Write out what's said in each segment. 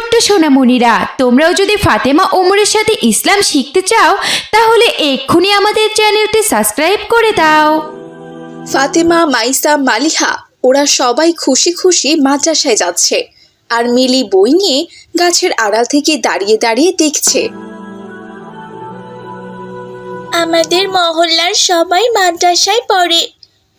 ছোট্ট সোনামণিরা তোমরাও যদি ফাতেমা ওমরের সাথে ইসলাম শিখতে চাও তাহলে এক্ষুনি আমাদের চ্যানেলটি সাবস্ক্রাইব করে দাও। ফাতেমা মাইসা মালিহা ওরা সবাই খুশি খুশি মাদ্রাসায় যাচ্ছে আর মিলি বই নিয়ে গাছের আড়াল থেকে দাঁড়িয়ে দাঁড়িয়ে দেখছে। আমাদের মহল্লার সবাই মাদ্রাসায় পড়ে।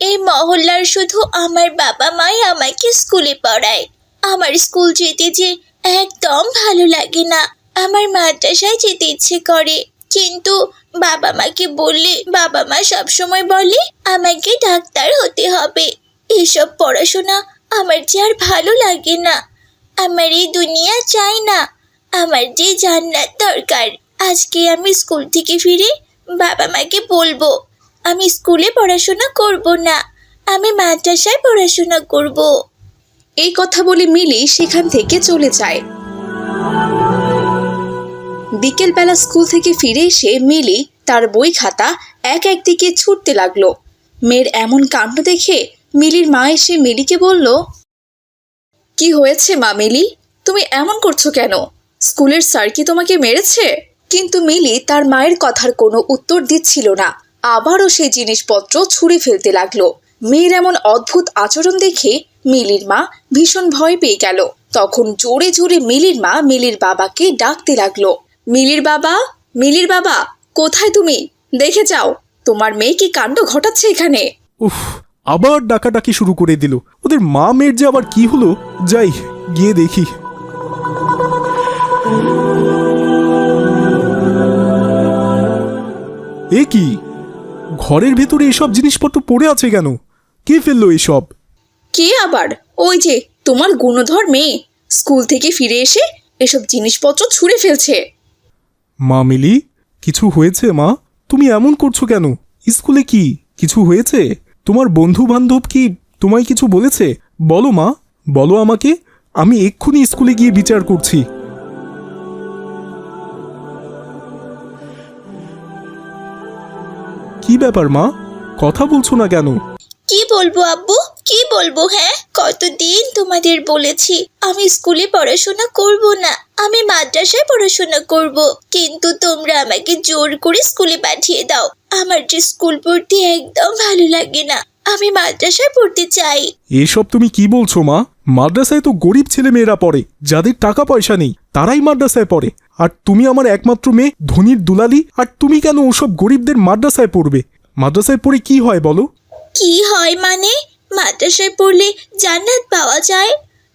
এই মহল্লার শুধু আমার বাবা মাই আমাকে স্কুলে পড়ায়। আমার স্কুল যেতে যে একদম ভালো লাগে না। আমার মাদ্রাসায় যেতে ইচ্ছে করে। কিন্তু বাবা মাকে বললে, বাবা মা সবসময় বলে, আমাকে ডাক্তার হতে হবে। এসব পড়াশোনা আমার যে আর ভালো লাগে না। আমার এই দুনিয়া চাই না। আমার যে জান্নাত দরকার, আজকে আমি স্কুল থেকে ফিরে বাবা মাকে বলব, আমি স্কুলে পড়াশোনা করব না। আমি মাদ্রাসায় পড়াশোনা করব। এই কথা বলে মিলি সেখান থেকে চলে যায়। বিকেলবেলা স্কুল থেকে ফিরে এসে মিলি তার বই খাতা এক একদিকে ছুটতে লাগল। মেয়ের এমন কাণ্ড দেখে মিলির মা এসে মিলিকে বলল, কি হয়েছে মা মিলি? তুমি এমন করছ কেন? স্কুলের স্যার কি তোমাকে মেরেছে? কিন্তু মিলি তার মায়ের কথার কোনো উত্তর দিচ্ছিল না। আবারও সেই জিনিসপত্র ছুঁড়ে ফেলতে লাগল। মেয়ের এমন অদ্ভুত আচরণ দেখে মিলির মা ভীষণ ভয় পেয়ে গেল। তখন জোরে জোরে মিলির মা মিলির বাবাকে ডাকতে লাগল। মিলির বাবা? মিলির বাবা, কোথায় তুমি? দেখে যাও, তোমার মেয়ে কি কাণ্ড ঘটাচ্ছে এখানে? উফ, আবার ডাকাডাকি শুরু করে দিল। ওদের মা মেয়ের যে আবার কি হলো? যাই, গিয়ে দেখি। এ কি? ঘরের ভেতরে এসব জিনিসপত্র পড়ে আছে কেন? কে ফেলল এসব? কে আবার? ওই যে, তোমার গুণধর মেয়ে। স্কুল থেকে ফিরে এসে এসব জিনিসপত্র ছুঁড়ে ফেলছে। মা মিলি, কিছু হয়েছে মা? তুমি এমন করছ কেন? স্কুলে কি? কিছু হয়েছে? তোমার বন্ধু বান্ধব কি তোমায় কিছু বলেছে? বলো মা, বলো আমাকে। আমি এক্ষুনি স্কুলে গিয়ে বিচার করছি। কি ব্যাপার মা? কথা বলছো না কেন? কি বলব আব্বু? কি বলব হ্যাঁ? কতদিন তোমাদের বলেছি, আমি স্কুলে পড়াশোনা করব না, আমি মাদ্রাসায় পড়াশোনা করব। কিন্তু তোমরা আমাকে জোর করে স্কুলে পাঠিয়ে দাও। আমার যে স্কুল পড়তে একদম ভালো লাগে না, আমি মাদ্রাসায় পড়তে চাই। এসব তুমি কি বলছো, মা? মাদ্রাসায় তো গরিব ছেলে মেয়েরা পড়ে, যাদের টাকা পয়সা নেই, তারাই মাদ্রাসায় পড়ে। আর তুমি আমার একমাত্র মেয়ে, ধনির দুলালি, আর তুমি কেন ওসব গরিবদের মাদ্রাসায় পড়বে? মাদ্রাসায় পড়ে কি হয় বলো? কি হয় মানে? মাদ্রাসায় পড়লে জান্নাত পাওয়া যায়?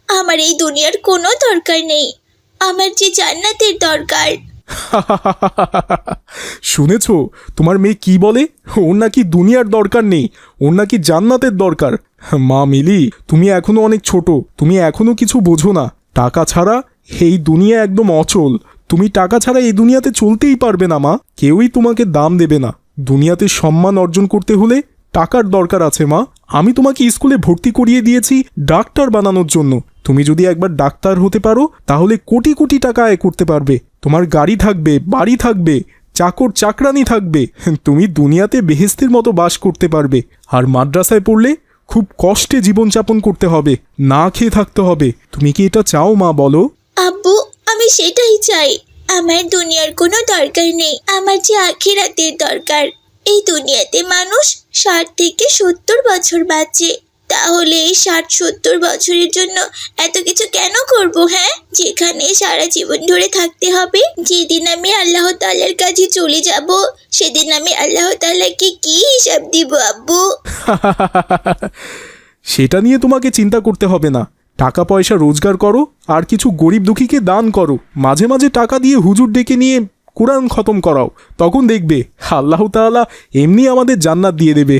আমার এই দুনিয়ার কোনো দরকার নেই। আমার যে জান্নাতের দরকার। শুনেছ? তোমার মেয়ে কি বলে? ওর নাকি দুনিয়ার দরকার নেই। ওর নাকি জান্নাতের দরকার। মা মিলি, তুমি এখনও অনেক ছোট। তুমি এখনও কিছু বোঝো না। টাকা ছাড়া এই দুনিয়া একদম অচল। তুমি টাকা ছাড়া এই দুনিয়াতে চলতেই পারবে না, মা। কেউই তোমাকে দাম দেবে না। দুনিয়াতে সম্মান অর্জন করতে হলে টাকার দরকার আছে, মা। আমি তোমাকে স্কুলে ভর্তি করিয়ে দিয়েছি ডাক্তার বানানোর জন্য। তুমি যদি একবার ডাক্তার হতে পারো, তাহলে কোটি কোটি টাকা আয় করতে পারবে। তোমার গাড়ি থাকবে, বাড়ি থাকবে, চাকর চাকরানি থাকবে। তুমি দুনিয়াতে বেহেস্তের মতো বাস করতে পারবে। আর মাদ্রাসায় পড়লে খুব কষ্টে জীবনযাপন করতে হবে, না খেয়ে থাকতে হবে। তুমি কি এটা চাও, মা, বলো? আব্বু, আমি সেটাই চাই। আমার দুনিয়ার কোনো দরকার নেই। আমার যে আখিরাতের দরকার। এই দুনিয়াতে মানুষ ষাট থেকে সত্তর বছর বাঁচে। তাহলে এই ষাট সত্তর বছরের জন্য এত কিছু কেন করব হ্যাঁ? যেখানে সারা জীবন ধরে থাকতে হবে। যেদিন আমি আল্লাহ তাল্লার কাছে চলে যাব, সেদিন আমি আল্লাহ তাল্লাহকে কি হিসাব দিব, আব্বু? সেটা নিয়ে তোমাকে চিন্তা করতে হবে না। টাকা পয়সা রোজগার করো, আর কিছু গরিব দুঃখীকে দান করো। মাঝে মাঝে টাকা দিয়ে হুজুর ডেকে নিয়ে কোরআন খতম করাও তখন দেখবে আল্লাহ তাআলা এমনি আমাদের জান্নাত দিয়ে দেবে।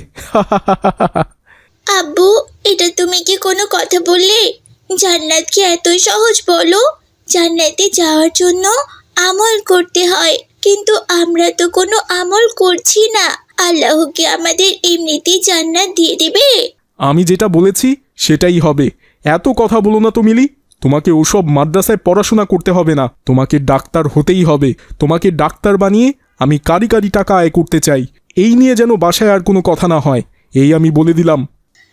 আব্বু এটা তুমি কি কোনো কথা বললে? জান্নাত কি এতই সহজ বলো? জান্নাতে যাওয়ার জন্য আমল করতে হয় কিন্তু আমরা তো কোনো আমল করছি না। আল্লাহ কি আমাদের এমনিতেই জান্নাত দিয়ে দেবে? আমি যেটা বলেছি সেটাই হবে। এত কথা বলো না তো মিলি। তোমাকে ওসব মাদ্রাসায় পড়াশোনা করতে হবে না। তোমাকে ডাক্তার হতেই হবে। তোমাকে ডাক্তার বানিয়ে আমি কারি কারি টাকা আয় করতে চাই। এই নিয়ে যেন বাসায় আর কোনো কথা না হয়। এই আমি বলে দিলাম।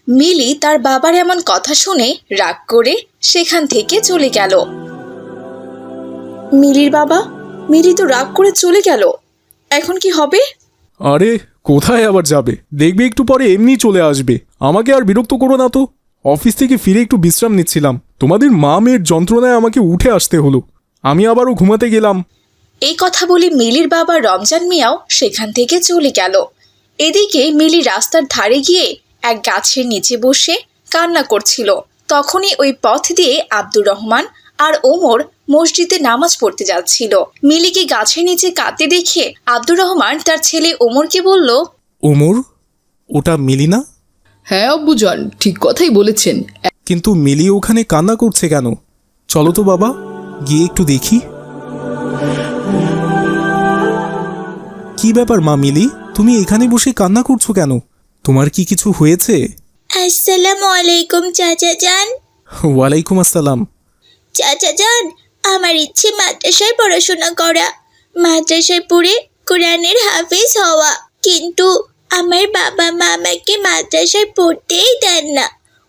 মিলি তার বাবার এমন কথা শুনে রাগ করে সেখান থেকে চলে গেল। মিলির বাবা মিলি তো রাগ করে চলে গেল। এখন কি হবে? আরে কোথায় আবার যাবে? দেখবে একটু পরে এমনি চলে আসবে। আমাকে আর বিরক্ত করো না তো। অফিস থেকে ফিরে একটু বিশ্রাম নিচ্ছিলাম। তোমাদের মা মেয়ের যন্ত্রণায় আমাকে উঠে আসতে হলো। আমি আবারও ঘুমাতে গেলাম। এই কথা বলে মিলির বাবা রমজান মিয়াও সেখান থেকে চলে গেল। এদিকে মিলি রাস্তার ধারে গিয়ে এক গাছের নিচে বসে কান্না করছিল। তখনই ওই পথ দিয়ে আব্দুর রহমান আর ওমর মসজিদে নামাজ পড়তে যাচ্ছিল। মিলিকে গাছের নিচে কাঁদতে দেখে আব্দুর রহমান তার ছেলে ওমরকে বলল ওমর ওটা মিলি না? হ্যাঁ আব্বুজান ঠিক কথাই বলেছেন। কিন্তু মিলি ওখানে কান্না করছে কেন? চলো তো বাবা গিয়ে একটু দেখি। কি ব্যাপার মা মিলি? তুমি এখানে বসে কান্না করছ কেন? তোমার কি কিছু হয়েছে? আসসালামু আলাইকুম চাচা যান ওয়ালাইকুম আসসালাম। চাচা যান আমার ইচ্ছে মাদ্রাসায় পড়াশোনা করা। মাদ্রাসায় পড়ে কোরআনের হাফেজ হওয়া। কিন্তু আমার বাবা মা আমাকে মাদ্রাসায় পড়তেই দেন না।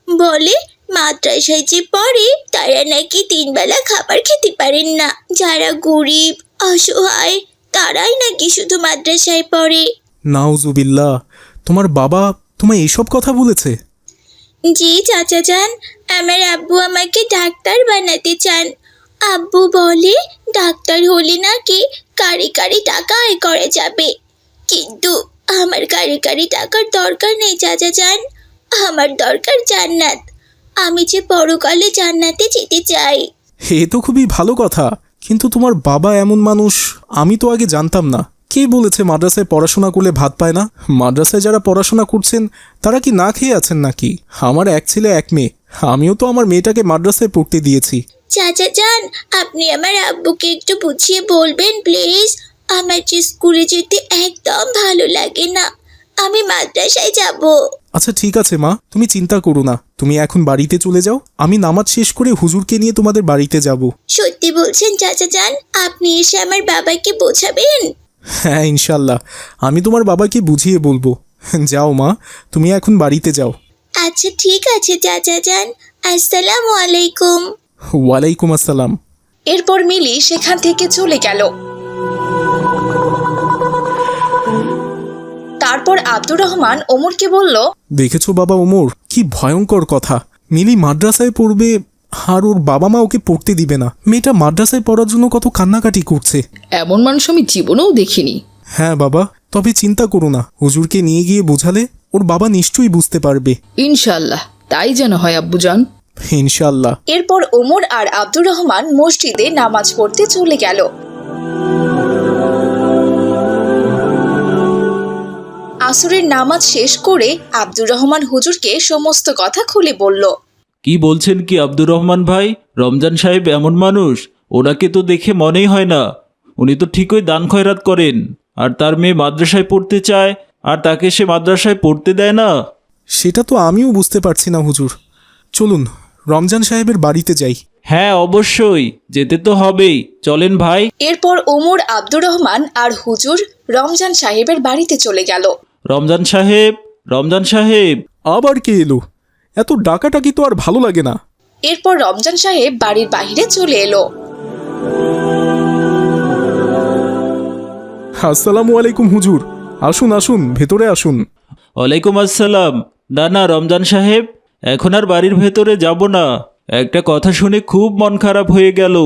বলে মাদ্রাসায় যে পড়ে তারা নাকি তিনবেলা খাবার খেতে পারেন না। যারা গরিব অসহায় তারাই নাকি শুধু মাদ্রাসায় পড়ে। নাউজুবিল্লাহ তোমার বাবা তোমায় এইসব কথা বলেছে? জি চাচা যান। আমার আব্বু আমাকে ডাক্তার বানাতে চান। আব্বু বলে ডাক্তার হলে নাকি কারি কারি টাকা আয় করা যাবে। কিন্তু আমার কারি কারি টাকার দরকার নেই চাচা যান আমার দরকার জান্নাত। আমি যে পরকালে জান্নাতে যেতে চাই। এ তো খুবই ভালো কথা। কিন্তু তোমার বাবা এমন মানুষ আমি তো আগে জানতাম না। কে বলেছে মাদ্রাসায় পড়াশোনা করলে ভাত পায় না? মাদ্রাসায় যারা পড়াশোনা করছেন তারা কি না খেয়ে আছেন নাকি? আমার এক ছেলে এক মেয়ে। আমিও তো আমার মেয়েটাকে মাদ্রাসায় পড়তে দিয়েছি। চাচা যান আপনি আমার আব্বুকে একটু বুঝিয়ে বলবেন প্লিজ। আমার যে স্কুলে যেতে একদম ভালো লাগে না। আমি মাদ্রাসায় যাব। আচ্ছা ঠিক আছে মা। তুমি চিন্তা করো না। তুমি এখন বাড়িতে চলে যাও। আমি নামাজ শেষ করে হুজুরকে নিয়ে তোমাদের বাড়িতে যাব। সত্যি বলছেন চাচা যান আপনি এসে আমার বাবাকে বোঝাবেন? হ্যাঁ ইনশাল্লাহ। আমি তোমার বাবাকে বুঝিয়ে বলব। যাও মা। তুমি এখন বাড়িতে যাও। আচ্ছা ঠিক আছে চাচা যান। আসসালামু আলাইকুম। ওয়ালাইকুম আসসালাম। এরপর মিলি সেখান থেকে চলে গেল। তারপর আব্দুর রহমান ওমরকে বলল দেখেছ বাবা ওমর? কি ভয়ঙ্কর কথা। মিলি মাদ্রাসায় পড়বে আর ওর বাবা মা ওকে পড়তে দিবে না। মেয়েটা মাদ্রাসায় পড়ার জন্য কত কান্নাকাটি করছে। এমন মানুষ আমি জীবনেও দেখিনি। হ্যাঁ বাবা তবে চিন্তা করো না। হুজুরকে নিয়ে গিয়ে বোঝালে ওর বাবা নিশ্চয়ই বুঝতে পারবে। ইনশাল্লাহ তাই যেন হয় আব্বুজান। ইনশাল্লাহ এরপর ওমর আর আব্দুর রহমান মসজিদে নামাজ পড়তে চলে গেল। আসরের নামাজ শেষ করে আব্দুর রহমান হুজুরকে সমস্ত কথা খুলে বলল। কি বলছেন কি আব্দুর রহমান ভাই? রমজান সাহেব এমন মানুষ ওনাকে তো দেখে মনেই হয় না। উনি তো ঠিকই দান খয়রাত করেন। আর তার মেয়ে মাদ্রাসায় পড়তে চায় আর তাকে সে মাদ্রাসায় পড়তে দেয় না? সেটা তো আমিও বুঝতে পারছি না হুজুর। চলুন রমজান সাহেবের বাড়িতে যাই। হ্যাঁ অবশ্যই। যেতে তো হবেই। চলেন ভাই। এরপর ওমর আব্দুর রহমান আর হুজুর রমজান সাহেবের বাড়িতে চলে গেল। রমজান সাহেব রমজান সাহেব। আবার কে এলো? এত ডাকাটাকি তো আর ভালো লাগে না। এরপর রমজান সাহেব বাড়ির বাইরে চলে এলো। আসসালামু আলাইকুম হুজুর। আসুন আসুন ভেতরে আসুন। ওয়ালাইকুম আসসালাম। না না রমজান সাহেব এখন আর বাড়ির ভেতরে যাব না। একটা কথা শুনে খুব মন খারাপ হয়ে গেল।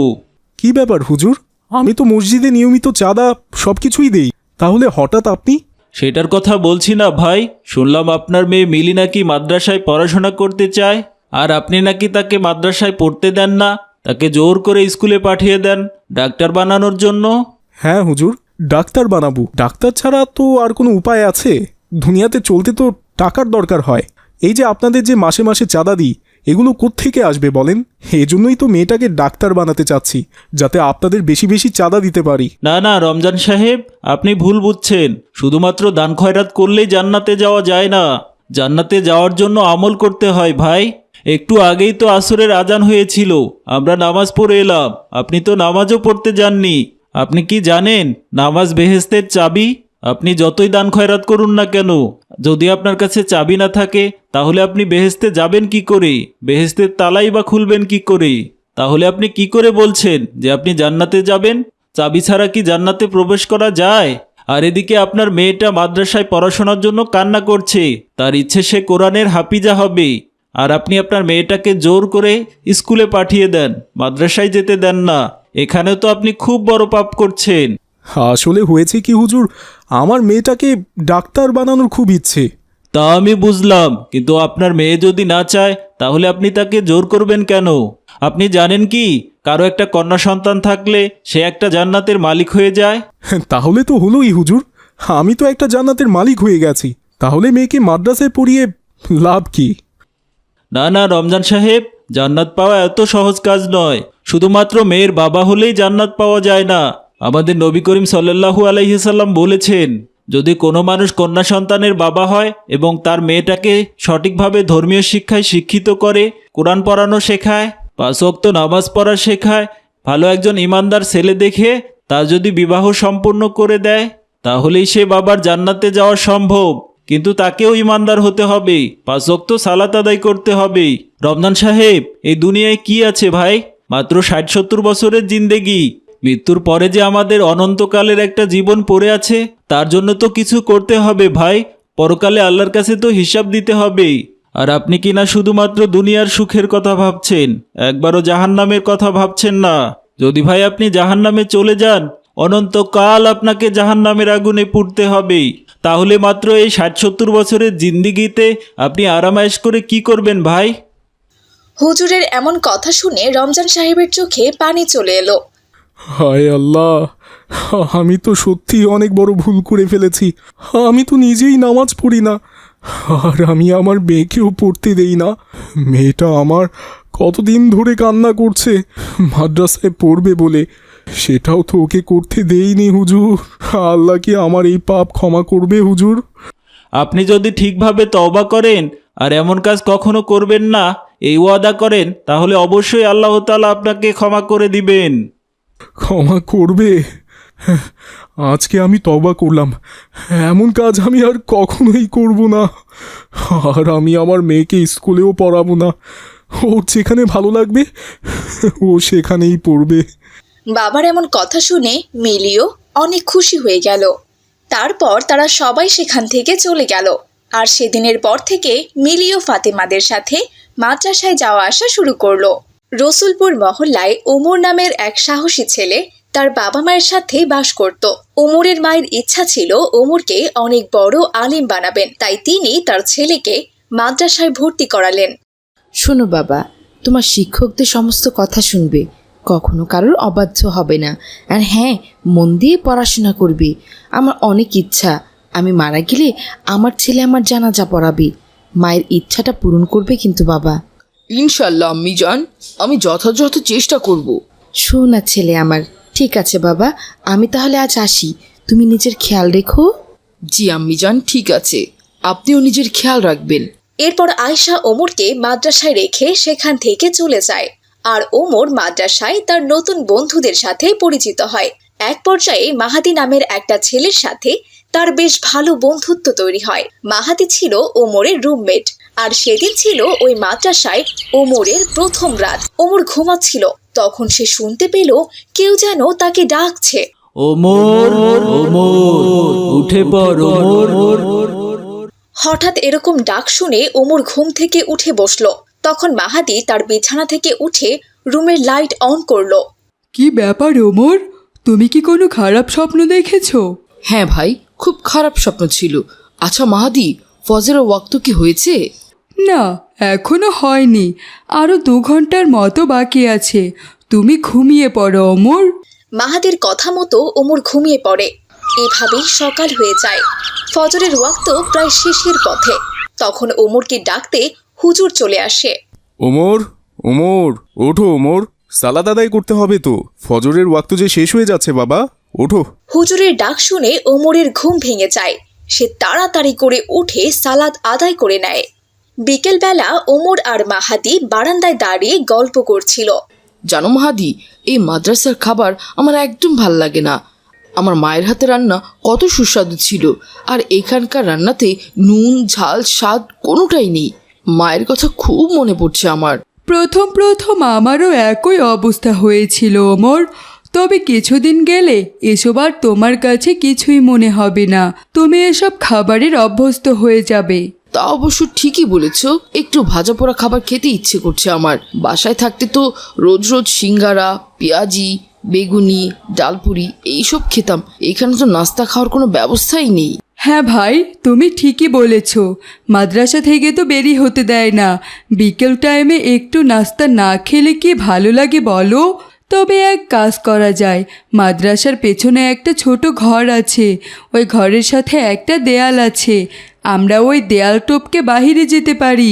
কি ব্যাপার হুজুর? আমি তো মসজিদে নিয়মিত চাঁদা সব কিছুই দেই। তাহলে হঠাৎ আপনি সেটার কথা বলছি না ভাই। শুনলাম আপনার মেয়ে মিলি নাকি মাদ্রাসায় পড়াশোনা করতে চায়। আর আপনি নাকি তাকে মাদ্রাসায় পড়তে দেন না, তাকে জোর করে স্কুলে পাঠিয়ে দেন, ডাক্তার বানানোর জন্য? হ্যাঁ হুজুর, ডাক্তার বানাবো। ডাক্তার ছাড়া তো আর কোনো উপায় আছে? দুনিয়াতে চলতে তো টাকার দরকার হয়। এই যে আপনাদের যে মাসে মাসে চাঁদা দিই এগুলো কোত্থেকে আসবে বলেন? এজন্যই তো মেয়েটাকে ডাক্তার বানাতে চাচ্ছি, যাতে আপনাদের বেশি বেশি চাঁদা দিতে পারি। না না, রমজান সাহেব, আপনি ভুল বুঝছেন। শুধুমাত্র দান খয়রাত করলেই জান্নাতে যাওয়া যায় না। জান্নাতে যাওয়ার জন্য আমল করতে হয়, ভাই। একটু আগেই তো আসরের আজান হয়েছিল। আমরা নামাজ পড়ে এলাম। আপনি তো নামাজও পড়তে যাননি। আপনি কি জানেন, নামাজ বেহেস্তের চাবি? আপনি যতই দান খয়রাত করুন না কেন, যদি আপনার কাছে চাবি না থাকে, তাহলে আপনি বেহেস্তে যাবেন কি করে? বেহেস্তের তালাই বা খুলবেন কি করে? তাহলে আপনি কি করে বলছেন যে আপনি জান্নাতে যাবেন? চাবি ছাড়া কি জান্নাতে প্রবেশ করা যায়? আর এদিকে আপনার মেয়েটা মাদ্রাসায় পড়াশোনার জন্য কান্না করছে। তার ইচ্ছে সে কোরআনের হাফিজা হবে। আর আপনি আপনার মেয়েটাকে জোর করে স্কুলে পাঠিয়ে দেন, মাদ্রাসায় যেতে দেন না। এখানেও তো আপনি খুব বড় পাপ করছেন। আসলে হয়েছে কি হুজুর? আমার মেয়েটাকে ডাক্তার বানানোর খুব ইচ্ছে। তা আমি বুঝলাম কিন্তু আপনার মেয়ে যদি না চায় তাহলে আপনি তাকে জোর করবেন কেন? আপনি জানেন কি কারও একটা কন্যা সন্তান থাকলে সে একটা জান্নাতের মালিক হয়ে যায়? তাহলে তো হলোই হুজুর। আমি তো একটা জান্নাতের মালিক হয়ে গেছি। তাহলে মেয়েকে মাদ্রাসায় পড়িয়ে লাভ কি? না না রমজান সাহেব জান্নাত পাওয়া এত সহজ কাজ নয়। শুধুমাত্র মেয়ের বাবা হলেই জান্নাত পাওয়া যায় না। আমাদের নবী করিম সাল্লাহু আলাইসাল্লাম বলেছেন, যদি কোনো মানুষ কন্যা সন্তানের বাবা হয় এবং তার মেয়েটাকে সঠিকভাবে ধর্মীয় শিক্ষায় শিক্ষিত করে, কোরআন পড়ানো শেখায়, পাঁচ ওয়াক্ত নামাজ পড়া শেখায়, ভালো একজন ইমানদার ছেলে দেখে তার যদি বিবাহ সম্পূর্ণ করে দেয়, তাহলেই সে বাবার জান্নাতে যাওয়া সম্ভব। কিন্তু তাকেও ইমানদার হতে হবে, পাঁচ ওয়াক্ত সালাত আদায় করতে হবে। রমজান সাহেব, এই দুনিয়ায় কি আছে ভাই? মাত্র ষাট সত্তর বছরের জিন্দেগি। মৃত্যুর পরে যে আমাদের অনন্তকালের একটা জীবন পড়ে আছে, তার জন্য তো কিছু করতে হবে ভাই। পরকালে আল্লাহর কাছে তো হিসাব দিতে হবেই। আর আপনি কি না শুধুমাত্র দুনিয়ার সুখের কথা ভাবছেন? একবারও জাহান্নামের কথা ভাবছেন না। যদি ভাই আপনি জাহান্নামে চলে যান, অনন্তকাল আপনাকে জাহান্নামের আগুনে পুড়তে হবেই। তাহলে মাত্র এই ষাট সত্তর বছরের জিন্দিগিতে আপনি আরামায়েশ করে কি করবেন ভাই? হুজুরের এমন কথা শুনে রমজান সাহেবের চোখে পানি চলে এলো। হায় আল্লাহ, আমি তো সত্যি অনেক বড় ভুল করে ফেলেছি। আমি তো নিজেই নামাজ পড়ি না, আর আমি আমার মেয়েকেও পড়তে দেই না। মেয়েটা আমার কতদিন ধরে কান্না করছে, মাদ্রাসায় পড়বে বলে। সেটাও তো ওকে করতে দেইনি হুজুর। আল্লাহ কি আমার এই পাপ ক্ষমা করবে হুজুর? আপনি যদি ঠিকভাবে তওবা করেন, আর এমন কাজ কখনো করবেন না, এই ওয়াদা করেন, তাহলে অবশ্যই আল্লাহ তাআলা আপনাকে ক্ষমা করে দিবেন। ক্ষমা করবে। আজকে আমি তবা করলাম। এমন কাজ আমি আর কখনোই করব না। আর আমি আমার মেয়েকে স্কুলেও পড়াবো না। ওর যেখানে ভালো লাগবে, ও সেখানেই পড়বে। বাবার এমন কথা শুনে মিলিও অনেক খুশি হয়ে গেল। তারপর তারা সবাই সেখান থেকে চলে গেল। আর সেদিনের পর থেকে মিলিও ফাতেমাদের সাথে মাদ্রাসায় যাওয়া আসা শুরু করল। রসুলপুর মহল্লায় ওমর নামের এক সাহসী ছেলে তার বাবা মায়ের সাথে বাস করত। ওমরের মায়ের ইচ্ছা ছিল ওমরকে অনেক বড় আলিম বানাবেন। তাই তিনি তার ছেলেকে মাদ্রাসায় ভর্তি করালেন। শোনো বাবা, তোমার শিক্ষকদের সমস্ত কথা শুনবে। কখনো কারোর অবাধ্য হবে না। আর হ্যাঁ মন দিয়ে পড়াশোনা করবে। আমার অনেক ইচ্ছা। আমি মারা গেলে আমার ছেলে আমার জানাজা পড়াবে। মায়ের ইচ্ছাটা পূরণ করবে কিন্তু বাবা। ইনশাল্লাহ আম্মি যান আমি যথাযথ চেষ্টা করব। শোন ছেলে আমার ঠিক আছে বাবা আমি তাহলে আজ আসি। তুমি নিজের খেয়াল রেখো। জি আম্মি যান ঠিক আছে। আপনিও নিজের খেয়াল রাখবেন। এরপর আয়শা ওমরকে মাদ্রাসায় রেখে সেখান থেকে চলে যায়। আর ওমর মাদ্রাসায় তার নতুন বন্ধুদের সাথে পরিচিত হয়। এক পর্যায়ে মাহাদি নামের একটা ছেলের সাথে তার বেশ ভালো বন্ধুত্ব তৈরি হয়। মাহাদি ছিল ওমরের রুমমেট। আর সেদিন ছিল ওই মাদ্রাসায় ওমরের প্রথম রাত। ওমর ঘুমাচ্ছিল। তখন সে শুনতে পেল কেউ যেন তাকে ডাকছে। ওমর ওমর উঠে পড় ওমর। হঠাৎ এরকম ডাক শুনে ওমর ঘুম থেকে উঠে বসল। তখন মাহাদি তার বিছানা থেকে উঠে রুমের লাইট অন করল। কি ব্যাপার ওমর? তুমি কি কোনো খারাপ স্বপ্ন দেখেছ? হ্যাঁ ভাই খুব খারাপ স্বপ্ন ছিল। আচ্ছা মাহাদি ফজরের ওয়াক্ত কি হয়েছে? না এখনও হয়নি। আরও দু ঘণ্টার মতো বাকি আছে। তুমি ঘুমিয়ে পড়ো অমর। মাহাদের কথা মতো ওমর ঘুমিয়ে পড়ে। এভাবেই সকাল হয়ে যায়। ফজরের ওয়াক্ত প্রায় শেষের পথে। তখন ওমরকে ডাকতে হুজুর চলে আসে। ওমর ওমর ওঠো ওমর সালাদ আদায় করতে হবে তো। ফজরের ওয়াক্ত যে শেষ হয়ে যাচ্ছে বাবা। ওঠো। হুজুরের ডাক শুনে ওমরের ঘুম ভেঙে যায়। সে তাড়াতাড়ি করে উঠে সালাদ আদায় করে নেয়। বিকেলবেলা ওমর আর মাহাদি বারান্দায় দাঁড়িয়ে গল্প করছিল। জানো মাহাদি এই মাদ্রাসার খাবার আমার একদম ভালো লাগে না। আমার মায়ের হাতে রান্না কত সুস্বাদু ছিল আর এখানকার রান্নাতে নুন ঝাল স্বাদ কোনোটাই নেই। মায়ের কথা খুব মনে পড়ছে আমার। প্রথম প্রথম আমারও একই অবস্থা হয়েছিল ওমর। তবে কিছুদিন গেলে এসব আর তোমার কাছে কিছুই মনে হবে না। তুমি এসব খাবারের অভ্যস্ত হয়ে যাবে। তা অবশ্য ঠিকই বলেছ। একটু ভাজা পোড়া খাবার খেতে ইচ্ছে করছে আমার। বাসায় থাকতে তো রোজ রোজ সিঙ্গারা, পেঁয়াজি, বেগুনি, ডালপুরি এইসব খেতাম। এখানে তো নাস্তা খাওয়ার কোনো ব্যবস্থাই নেই। হ্যাঁ ভাই, তুমি ঠিকই বলেছ। মাদ্রাসা থেকে তো বেরি হতে দেয় না। বিকেল টাইমে একটু নাস্তা না খেলে কি ভালো লাগে বলো? তবে এক কাজ করা যায়। মাদ্রাসার পেছনে একটা ছোট ঘর আছে। ওই ঘরের সাথে একটা দেয়াল আছে। আমরা ওই দেয়াল টোপকে বাহিরে যেতে পারি।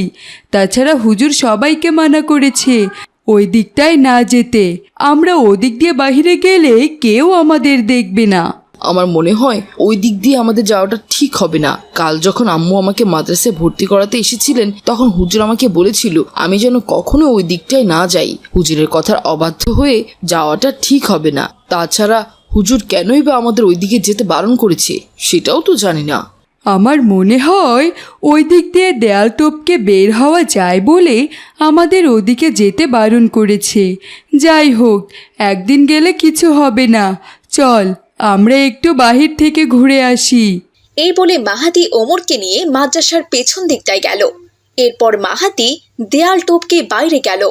তাছাড়া হুজুর সবাইকে মানা করেছে, ওই দিকটায় না যেতে। আমরা ওদিক দিয়ে বাহিরে গেলে কেউ আমাদের দেখবে না। আমার মনে হয় ওই দিক দিয়ে আমাদের যাওয়াটা ঠিক হবে না। কাল যখন আম্মু আমাকে মাদ্রাসায় ভর্তি করাতে এসেছিলেন, তখন হুজুর আমাকে বলেছিল, আমি যেন কখনো ওই দিকটায় না যাই। হুজুরের কথার অবাধ্য হয়ে যাওয়াটা ঠিক হবে না। তাছাড়া হুজুর কেনই বা আমাদের ওই দিকে যেতে বারণ করেছে, সেটাও তো জানি না। আমার মনে হয় ওই দিক দিয়ে দেয়াল টোপকে বের হওয়া যায় বলে আমাদের ওদিকে যেতে বারণ করেছে। যাই হোক, একদিন গেলে কিছু হবে না। চল, আমরা একটু বাহির থেকে ঘুরে আসি। এই বলে মাহাতি ওমরকে নিয়ে মাদ্রাসার পেছন দিকটায় গেল। এরপর মাহাতি দেয়াল টপকে বাইরে গেল।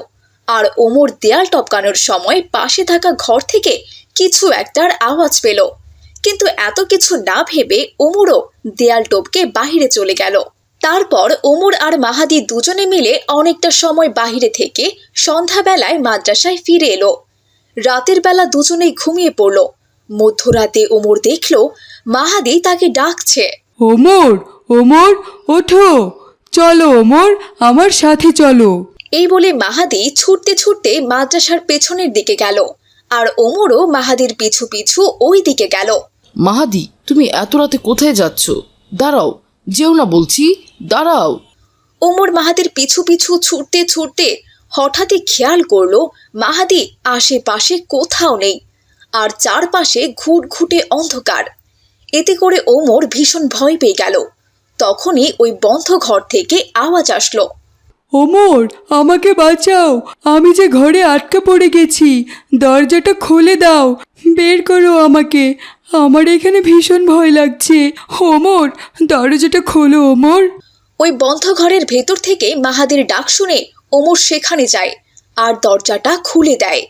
আর ওমর দেয়াল টপকানোর সময় পাশে থাকা ঘর থেকে কিছু একটার আওয়াজ পেল। কিন্তু এত কিছু না ভেবে ওমরও দেয়াল টপকে বাহিরে চলে গেল। তারপর ওমর আর মাহাদি দুজনে মিলে অনেকটা সময় বাহিরে থেকে সন্ধ্যাবেলায় মাদ্রাসায় ফিরে এলো। রাতের বেলা দুজনেই ঘুমিয়ে পড়ল। মধ্যরাতে ওমর দেখল মাহাদি তাকে ডাকছে। ওমর ওমর ওঠো। চলো ওমর আমার সাথে চলো। এই বলে মাহাদি ছুটতে ছুটতে মাদ্রাসার পেছনের দিকে গেল। আর ওমরও মাহাদির পিছু পিছু ওই দিকে গেল। মাহাদি তুমি এত রাতে কোথায় যাচ্ছ? দাঁড়াও যেও না বলছি দাঁড়াও। ওমর মাহাদির পিছু পিছু ছুটতে ছুটতে হঠাৎই খেয়াল করল মাহাদি আশেপাশে কোথাও নেই আর চারপাশে ঘুটঘুটে অন্ধকার। এতে করে ওমর ভীষণ ভয় পেয়ে গেল। তখনই ওই বন্ধ ঘর থেকে আওয়াজ আসলো। ওমর আমাকে বাঁচাও আমি যে ঘরে আটকে পড়ে গেছি দরজাটা খুলে দাও বের করো আমাকে আমার এখানে ভীষণ ভয় লাগছে। ওমর, দরজাটা খোলো, ওমর। ওই বন্ধ ঘরের ভেতর থেকে মাহাদের ডাক শুনে ওমর সেখানে যায় আর দরজাটা খুলে দেয়।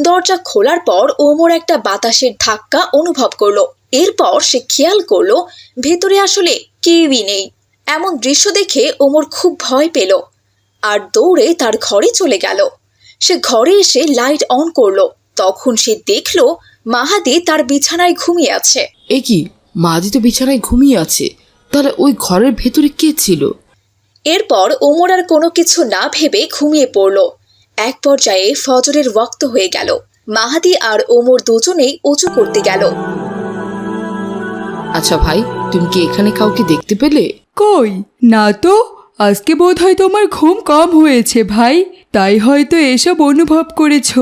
দরজা খোলার পর ওমর একটা বাতাসের ধাক্কা অনুভব করল। এরপর সে খেয়াল করল, ভেতরে আসলে কেউই নেই। এমন দৃশ্য দেখে ওমর খুব ভয় পেল আর দৌড়ে তার ঘরে চলে গেল। সে ঘরে এসে লাইট অন করল। তখন সে দেখল মাহাদি তার বিছানায় ঘুমিয়ে আছে। এ কি? মাহাদি তো বিছানায় ঘুমিয়ে আছে। তাহলে ওই ঘরের ভেতরে কে ছিল? এরপর ওমর আর কোনো কিছু না ভেবে ঘুমিয়ে পড়ল। এক পর্যায়ে ফজরের ওয়াক্ত হয়ে গেল। মাহাদি আর ওমর দুজনেই উঁচু করতে গেল। আচ্ছা ভাই তুমি কি এখানে কাউকে দেখতে পেলে? কই? না তো। আজকে বোধ হয় তোমার ঘুম কম হয়েছে ভাই। তাই হয়তো এসব অনুভব করেছ।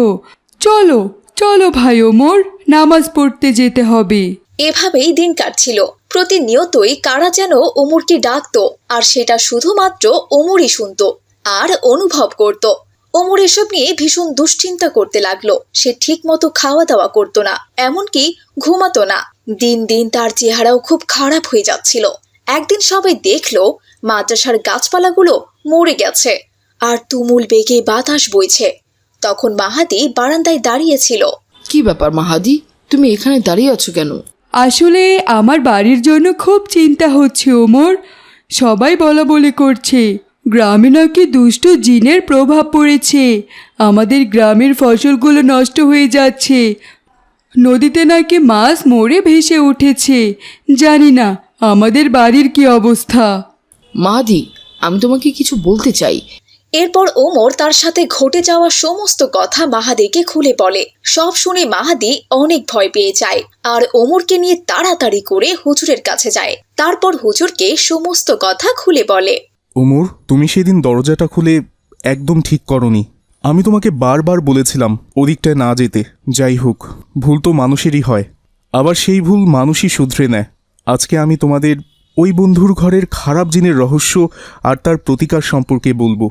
চলো চলো ভাই ওমর, নামাজ পড়তে যেতে হবে। এভাবেই দিন কাটছিল। প্রতিনিয়তই কারা যেন ওমরকে ডাকতো, আর সেটা শুধুমাত্র ওমরই শুনতো, আর অনুভব করত। ওমর এসব নিয়ে ভীষণ দুশ্চিন্তা করতে লাগল। সে ঠিক মতো খাওয়া দাওয়া করতো না, এমনকি ঘুমাতো না। দিন দিন তার চেহারাও খুব খারাপ হয়ে যাচ্ছিল। একদিন সবাই দেখল, মাদ্রাসার গাছপালাগুলো মরে গেছে, আর তুমুল বেগে বাতাস বইছে। তখন মাহাদি বারান্দায় দাঁড়িয়েছিল কি ব্যাপার মাহাদি? তুমি এখানে দাঁড়িয়ে আছো কেন? আসলে আমার বাড়ির জন্য খুব চিন্তা হচ্ছে ওমর। সবাই বলা বলে করছে গ্রামে নাকি দুষ্ট জিনের প্রভাব পড়েছে। আমাদের গ্রামের ফসলগুলো নষ্ট হয়ে যাচ্ছে। নদীতে নাকি মাছ মরে ভেসে উঠেছে। জানি না আমাদের বাড়ির কি অবস্থা। মাহাদি আমি তোমাকে কিছু বলতে চাই। এরপর ওমর তার সাথে ঘটে যাওয়া সমস্ত কথা মাহাদিকে খুলে বলে। সব শুনে মাহাদি অনেক ভয় পেয়ে যায় আর ওমরকে নিয়ে তাড়াতাড়ি করে হুজুরের কাছে যায়। তারপর হুজুরকে সমস্ত কথা খুলে বলে। ওমর, তুমি সেদিন দরজাটা খুলে একদম ঠিক করনি। আমি তোমাকে বারবার বলেছিলাম ওদিকটায় না যেতে। যাই হোক, ভুল তো মানুষেরই হয়। আবার সেই ভুল মানুষই শুধরে নেয়। আজকে আমি তোমাদের ওই বন্ধুর ঘরের খারাপ জিনের রহস্য আর তার প্রতিকার সম্পর্কে বলব।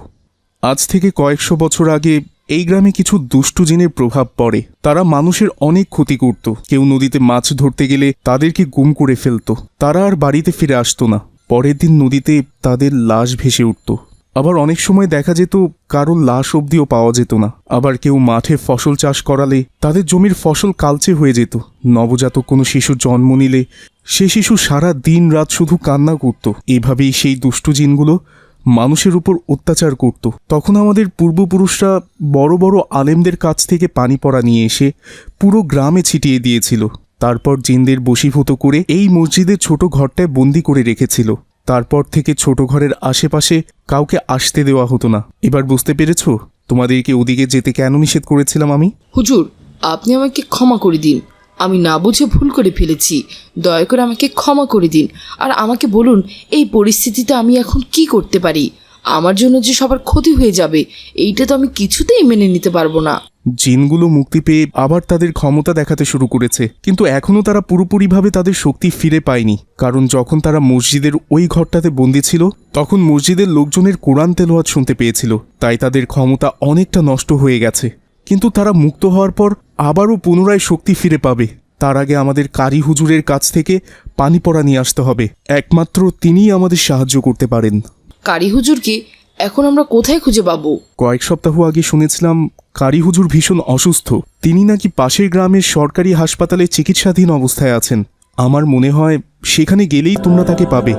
আজ থেকে কয়েকশো বছর আগে এই গ্রামে কিছু দুষ্টু জিনের প্রভাব পড়ে। তারা মানুষের অনেক ক্ষতি করত। কেউ নদীতে মাছ ধরতে গেলে তাদেরকে গুম করে ফেলতো। তারা আর বাড়িতে ফিরে আসতো না। পরের দিন নদীতে তাদের লাশ ভেসে উঠত। আবার অনেক সময় দেখা যেত কারোর লাশ অবধিও পাওয়া যেত না। আবার কেউ মাঠে ফসল চাষ করালে তাদের জমির ফসল কালচে হয়ে যেত। নবজাতক কোনো শিশু জন্ম নিলে সে শিশু সারা দিন রাত শুধু কান্না করত। এভাবেই সেই দুষ্টু জিনগুলো মানুষের উপর অত্যাচার করত। তখন আমাদের পূর্বপুরুষরা বড় বড় আলেমদের কাছ থেকে পানি পড়া নিয়ে এসে পুরো গ্রামে ছিটিয়ে দিয়েছিল। তারপর জিনদের বশীভূত করে এই মসজিদের ছোট ঘরটায় বন্দি করে রেখেছিল। তারপর থেকে ছোট ঘরের আশেপাশে কাউকে আসতে দেওয়া হতো না। এবার বুঝতে পেরেছ? তোমাদেরকে ওদিকে যেতে কেন নিষেধ করেছিলাম আমি? হুজুর, আপনি আমাকে ক্ষমা করে দিন। আমি না বুঝে ভুল করে ফেলেছি। দয়া করে আমাকে ক্ষমা করে দিন। আর আমাকে বলুন, এই পরিস্থিতিতে আমি এখন কি করতে পারি? আমার জন্য যে সবার ক্ষতি হয়ে যাবে, এইটা তো আমি কিছুতেই মেনে নিতে পারব না। জিনগুলো মুক্তি পেয়ে আবার তাদের ক্ষমতা দেখাতে শুরু করেছে। কিন্তু এখনও তারা পুরোপুরিভাবে তাদের শক্তি ফিরে পায়নি। কারণ যখন তারা মসজিদের ওই ঘরটাতে বন্দি ছিল, তখন মসজিদের লোকজনের কোরআন তেলোয়াত শুনতে পেয়েছিল। তাই তাদের ক্ষমতা অনেকটা নষ্ট হয়ে গেছে। কিন্তু তারা মুক্ত হওয়ার পর আবারও পুনরায় শক্তি ফিরে পাবে। তার আগে আমাদের কারি হুজুরের কাছ থেকে পানি পড়া নিয়ে আসতে হবে। একমাত্র তিনিই আমাদের সাহায্য করতে পারেন। কারি হুজুরকে এখন আমরা কোথায় খুঁজে পাবো? কয়েক সপ্তাহ আগে শুনেছিলাম কারি হুজুর ভীষণ অসুস্থ। তিনি নাকি পাশের গ্রামের সরকারি হাসপাতালে চিকিৎসাধীন অবস্থায় আছেন। আমার মনে হয় সেখানে গেলেই তোমরা তাকে পাবে।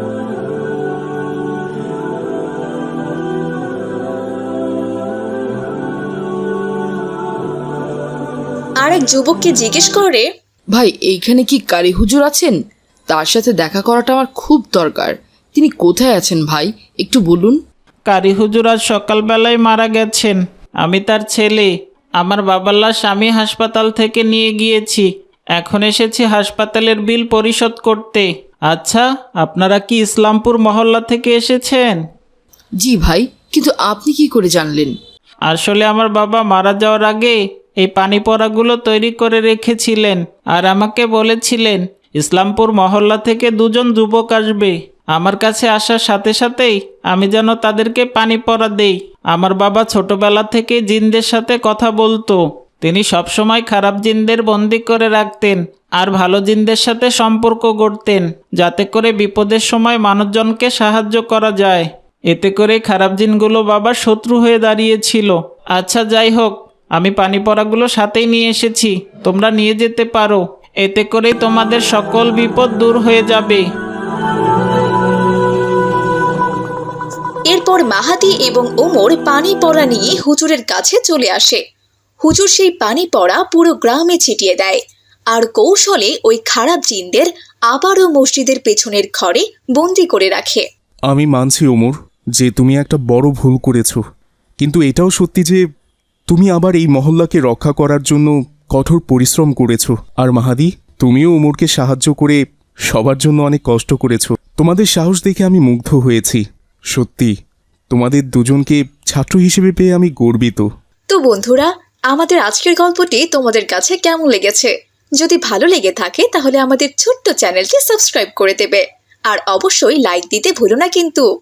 আরেক যুবককে জিজ্ঞেস করে ভাই এইখানে কি কারি হুজুর আছেন? তার সাথে দেখা করাটা আমার খুব দরকার। তিনি কোথায় আছেন ভাই? একটু বলুন। কারি হুজুর আজ সকালবেলায় মারা গেছেন। আমি তার ছেলে। আমার বাবার লাশ আমি হাসপাতাল থেকে নিয়ে গিয়েছি। এখন এসেছি হাসপাতালের বিল পরিশোধ করতে। আচ্ছা আপনারা কি ইসলামপুর মহল্লা থেকে এসেছেন? জি ভাই কিন্তু আপনি কি করে জানলেন? আসলে আমার বাবা মারা যাওয়ার আগে এই পানি পড়াগুলো তৈরি করে রেখেছিলেন আর আমাকে বলেছিলেন, ইসলামপুর মহল্লা থেকে দুজন যুবক আসবে। আমার কাছে আসার সাথে সাথেই আমি যেন তাদেরকে পানি পড়া দেই। আমার বাবা ছোটবেলা থেকে জিনদের সাথে কথা বলতো। তিনি সবসময় খারাপ জিনদের বন্দি করে রাখতেন আর ভালো জিনদের সাথে সম্পর্ক গড়তেন, যাতে করে বিপদের সময় মানুষজনকে সাহায্য করা যায়। এতে করে খারাপ জিনগুলো বাবার শত্রু হয়ে দাঁড়িয়েছিল। আচ্ছা যাই হোক আমি পানি পড়াগুলো সাথেই নিয়ে এসেছি তোমরা নিয়ে যেতে পারো। এতে করে তোমাদের সকল বিপদ দূর হয়ে যাবে। এরপর মাহাতি এবং ওমর পানি পড়া নিয়ে হুজুরের কাছে চলে আসে। হুজুর সেই পানি পড়া পুরো গ্রামে ছিটিয়ে দেয়। আর কৌশলে ওই খারাপ জিনদের আবারও মসজিদের পেছনের ঘরে বন্দি করে রাখে। আমি মানছি ওমর যে তুমি একটা বড় ভুল করেছ। কিন্তু এটাও সত্যি যে তুমি আবার এই মহল্লাকে রক্ষা করার জন্য কঠোর পরিশ্রম করেছ। আর মাহাদি, তুমিও উমরকে সাহায্য করে সবার জন্য অনেক কষ্ট করেছ। তোমাদের সাহস দেখে আমি মুগ্ধ হয়েছি। সত্যি, তোমাদের দুজনকে ছাত্র হিসেবে পেয়ে আমি গর্বিত। তো বন্ধুরা, আমাদের আজকের গল্পটি তোমাদের কাছে কেমন লেগেছে? যদি ভালো লেগে থাকে, তাহলে আমাদের ছোট্ট চ্যানেলটি সাবস্ক্রাইব করে দেবে। আর অবশ্যই লাইক দিতে ভুলো না কিন্তু।